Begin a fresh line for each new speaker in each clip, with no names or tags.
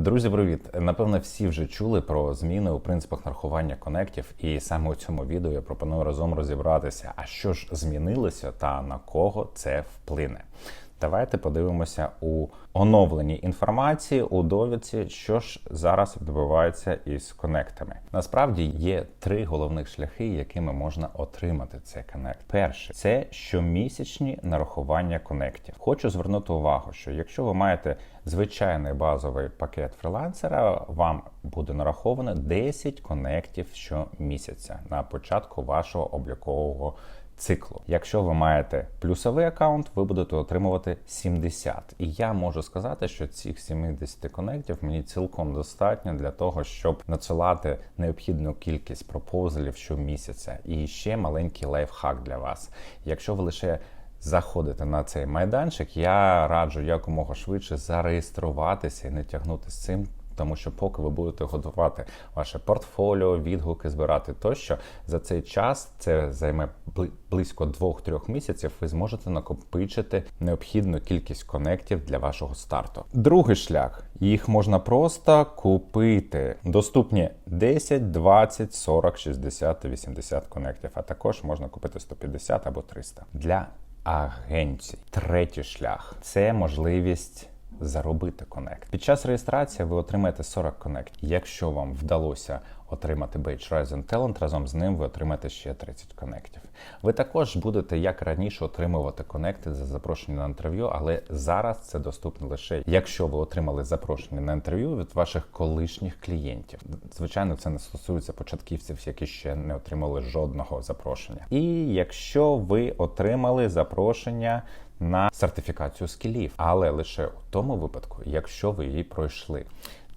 Друзі, привіт! Напевно, всі вже чули про зміни у принципах нарахування конектів, і саме у цьому відео я пропоную разом розібратися, а що ж змінилося та на кого це вплине. Давайте подивимося у оновленій інформації у довідці, що ж зараз відбувається із конектами. Насправді є три головних шляхи, якими можна отримати цей конект. Перше це щомісячні нарахування конектів. Хочу звернути увагу, що якщо ви маєте звичайний базовий пакет фрилансера, вам буде нараховано 10 конектів щомісяця на початку вашого облікового циклу. Якщо ви маєте плюсовий аккаунт, ви будете отримувати 70. І я можу сказати, що цих 70 конектів мені цілком достатньо для того, щоб надсилати необхідну кількість пропозалів щомісяця. І ще маленький лайфхак для вас. Якщо ви лише Заходите на цей майданчик, я раджу якомога швидше зареєструватися і не тягнути з цим тому що поки ви будете готувати ваше портфоліо, відгуки збирати тощо, за цей час це займе близько 2-3 місяців. Ви зможете накопичити необхідну кількість конектів для вашого старту. Другий шлях їх можна просто купити. Доступні 10, 20, 40, 60 та 80 конектів. А також можна купити 150 або 300 для агенцій. Третій шлях це можливість заробити конект. Під час реєстрації ви отримаєте 40 конект. Якщо вам вдалося отримати Beige Rising Talent, разом з ним ви отримаєте ще 30 конектів. Ви також будете, як раніше, отримувати конекти за запрошення на інтерв'ю, але зараз це доступно лише якщо ви отримали запрошення на інтерв'ю від ваших колишніх клієнтів. Звичайно, це не стосується початківців, які ще не отримали жодного запрошення. І якщо ви отримали запрошення на сертифікацію скілів, але лише у тому випадку, якщо ви її пройшли.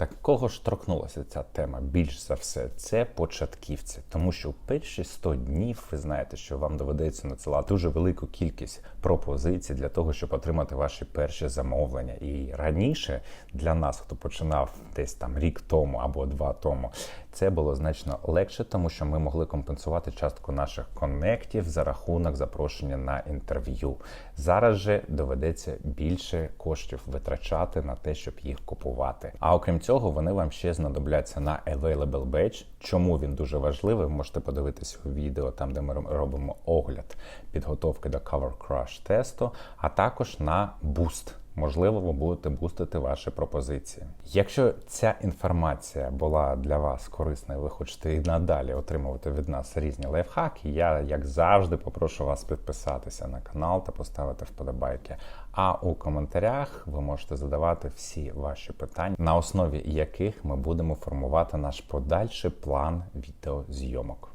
Так кого ж торкнулася ця тема більш за все? Це початківці, тому що у перші 100 днів ви знаєте, що вам доведеться надсилати дуже велику кількість пропозицій для того, щоб отримати ваші перші замовлення. І раніше для нас, хто починав десь там рік тому або два тому, це було значно легше, тому що ми могли компенсувати частку наших коннектів за рахунок запрошення на інтерв'ю. Зараз же доведеться більше коштів витрачати на те, щоб їх купувати. А окрім цього, вони вам ще знадобляться на Available Badge. Чому він дуже важливий? Ви можете подивитися у відео, там де ми робимо огляд підготовки до Cover Crush тесту, а також на Boost. Можливо, ви будете бустити ваші пропозиції. Якщо ця інформація була для вас корисною, ви хочете і надалі отримувати від нас різні лайфхаки, я, як завжди, попрошу вас підписатися на канал та поставити вподобайки. А у коментарях ви можете задавати всі ваші питання, на основі яких ми будемо формувати наш подальший план відеозйомок.